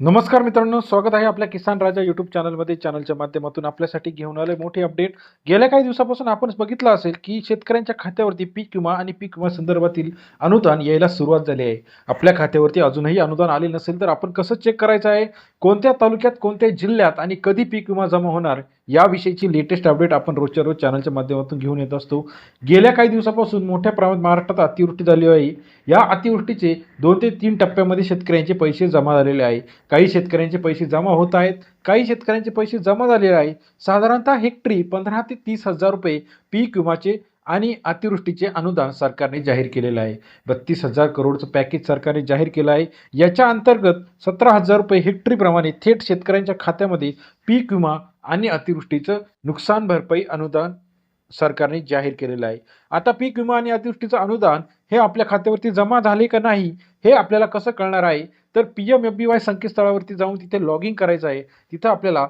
नमस्कार मित्रांनो स्वागत आहे आपल्या किसान राजा युट्यूब चॅनलमध्ये चॅनलच्या माध्यमातून आपल्यासाठी घेऊन आले मोठे अपडेट गेल्या काही दिवसापासून आपण बघितलं असेल की शेतकऱ्यांच्या खात्यावरती पीक विमा आणि पीक विमा संदर्भातील अनुदान यायला सुरुवात झाली आहे. आपल्या खात्यावरती अजूनही अनुदान आले नसेल तर आपण कसं चेक करायचं आहे? कोणत्या तालुक्यात कोणत्या जिल्ह्यात आणि कधी पीक विमा जमा होणार? याविषयीची लेटेस्ट अपडेट आपण रोजच्या रोज चॅनलच्या माध्यमातून घेऊन येत असतो. गेल्या काही दिवसापासून मोठ्या प्रमाणात महाराष्ट्रात अतिवृष्टी झाली आहे. या अतिवृष्टीचे दोन ते तीन टप्प्यामध्ये शेतकऱ्यांचे पैसे जमा झालेले आहे. काही शेतकऱ्यांचे पैसे जमा होत आहेत काही शेतकऱ्यांचे पैसे जमा झालेले आहे साधारणतः हेक्टरी पंधरा ते तीस हजार रुपये पीक विमाचे आणि अतिवृष्टीचे अनुदान सरकारने जाहीर केलेलं आहे. बत्तीस हजार करोडचं पॅकेज सरकारने जाहीर केलं आहे. याच्या अंतर्गत सतरा हजार रुपये हेक्टरीप्रमाणे थेट शेतकऱ्यांच्या खात्यामध्ये पीक विमा आणि अतिवृष्टीचं नुकसान भरपाई अनुदान सरकारने जाहीर केलेलं आहे. आता पीक विमा आणि अतिवृष्टीचं अनुदान हे आपल्या खात्यावरती जमा झाले का नाही हे आपल्याला कसं कळणार आहे? तर P M F B Y संकेतस्थळावरती जाऊन तिथे लॉग इन करायचं आहे. तिथं आपल्याला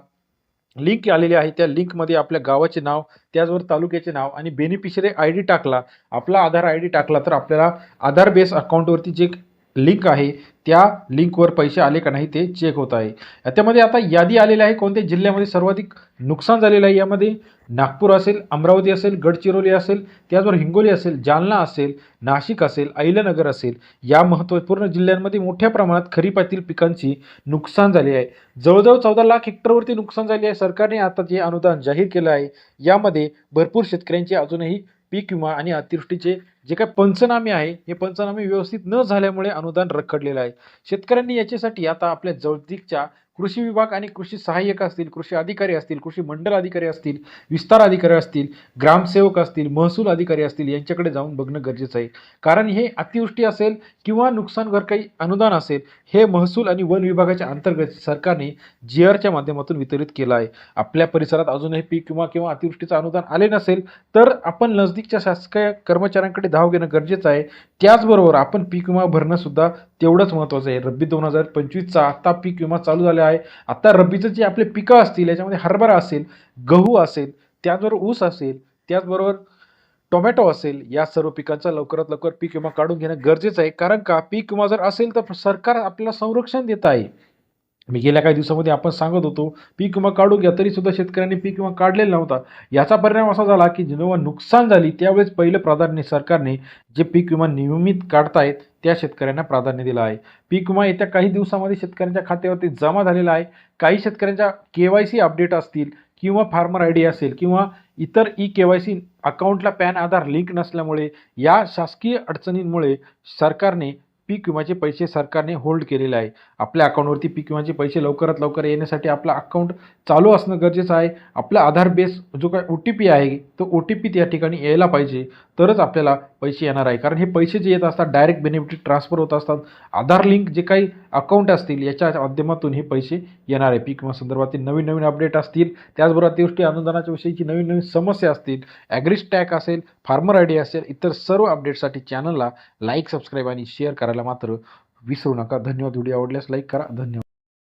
लिंक आलेली आहे. त्या लिंकमध्ये आपल्या गावाचे नाव त्याचबरोबर तालुक्याचे नाव आणि बेनिफिशरी आय डी टाकला. आपला आधार आय डी टाकला तर आपल्याला आधार बेस अकाउंटवरती जे लिंक आहे. त्या लिंकवर पैसे आले का नाही ते चेक होत आहे. याच्यामध्ये आता यादी आलेली आहे कोणत्या जिल्ह्यामध्ये सर्वाधिक नुकसान झालेलं आहे? यामध्ये नागपूर असेल अमरावती असेल गडचिरोली असेल त्याचबरोबर हिंगोली असेल जालना असेल नाशिक असेल अहिल्यानगर असेल या महत्त्वपूर्ण जिल्ह्यांमध्ये मोठ्या प्रमाणात खरीपातील पिकांची नुकसान झाली आहे. जवळजवळ चौदा लाख हेक्टरवरती नुकसान झाले आहे. सरकारने आता जे अनुदान जाहीर केलं आहे यामध्ये भरपूर शेतकऱ्यांचे अजूनही पीक विमा आणि अतिवृष्टीचे जे काय पंचनामे आहे हे पंचनामे व्यवस्थित न झाल्यामुळे अनुदान रखडलेलं आहे. शेतकऱ्यांनी याच्यासाठी आता आपल्या जवळतीकच्या कृषी विभाग आणि कृषी सहाय्यक असतील कृषी अधिकारी असतील कृषी मंडल अधिकारी असतील विस्तार अधिकारी असतील ग्रामसेवक असतील महसूल अधिकारी असतील यांच्याकडे जाऊन बघणं गरजेचं आहे. कारण हे अतिवृष्टी असेल किंवा नुकसान भरपाई अनुदान असेल हे महसूल आणि वन विभागाच्या अंतर्गत सरकारने जी आरच्या माध्यमातून वितरित केलं आहे. आपल्या परिसरात अजूनही पीक किंवा किंवा अतिवृष्टीचं अनुदान आले नसेल तर आपण नजदीकच्या शासकीय कर्मचाऱ्यांकडे धाव घेणं गरजेचं आहे. त्याचबरोबर आपण पीक विमा भरणं सुद्धा तेवढंच महत्त्वाचं आहे. रब्बी दोन हजार पंचवीसचा आत्ता पीक विमा चालू झाला आहे. आत्ता रब्बीचं जे आपले पिकं असतील याच्यामध्ये हरभरा असेल गहू असेल त्याचबरोबर ऊस असेल त्याचबरोबर टोमॅटो असेल या सर्व पिकांचा लवकरात लवकर पीक विमा काढून घेणं गरजेचं आहे. कारण का? पीक विमा जर असेल तर सरकार आपल्याला संरक्षण देत आहे. मी गेल्या काही दिवसामध्ये आपण सांगत होतो पीक विमा काढू घ्या तरीसुद्धा शेतकऱ्यांनी पीक विमा काढलेला नव्हता. याचा परिणाम असा झाला की जेव्हा नुकसान झाली त्यावेळेस पहिलं प्राधान्य सरकारने जे पीक विमा नियमित काढतायत त्या शेतकऱ्यांना प्राधान्य दिलं आहे. पीक विमा येत्या काही दिवसामध्ये शेतकऱ्यांच्या खात्यावरती जमा झालेला आहे. काही शेतकऱ्यांच्या के वाय सी अपडेट असतील किंवा फार्मर आय डी असेल किंवा इतर ई के वाय सी अकाउंटला पॅन आधार लिंक नसल्यामुळे या शासकीय अडचणींमुळे सरकारने पीक विम्याचे पैसे सरकारने होल्ड केलेले आहे. आपल्या अकाउंटवरती पीक विम्याचे पैसे लवकरात लवकर येण्यासाठी आपला अकाउंट चालू असणं गरजेचं आहे. आपला आधार बेस जो काय ओ टी पी आहे तो ओ टी पी त्या ठिकाणी यायला पाहिजे. तरच आपल्याला पैसे येणार आहे. कारण हे पैसे जे येत असतात डायरेक्ट बेनिफिट ट्रान्सफर होत असतात. आधार लिंक जे काही अकाउंट असतील याच्या माध्यमातून हे पैसे येणार आहे. पीक विमा संदर्भातील नवीन नवीन अपडेट असतील. त्याचबरोबर अतिवृष्टी अनुदानाच्या विषयीची नवीन नवीन समस्या असतील ॲग्रिस्टॅक असेल फार्मर आय डी असेल इतर सर्व अपडेटसाठी चॅनलला लाईक सबस्क्राईब आणि शेअर करायला मात्र विसरू नका. धन्यवाद. व्हिडिओ आवडल्यास लाईक करा. धन्यवाद.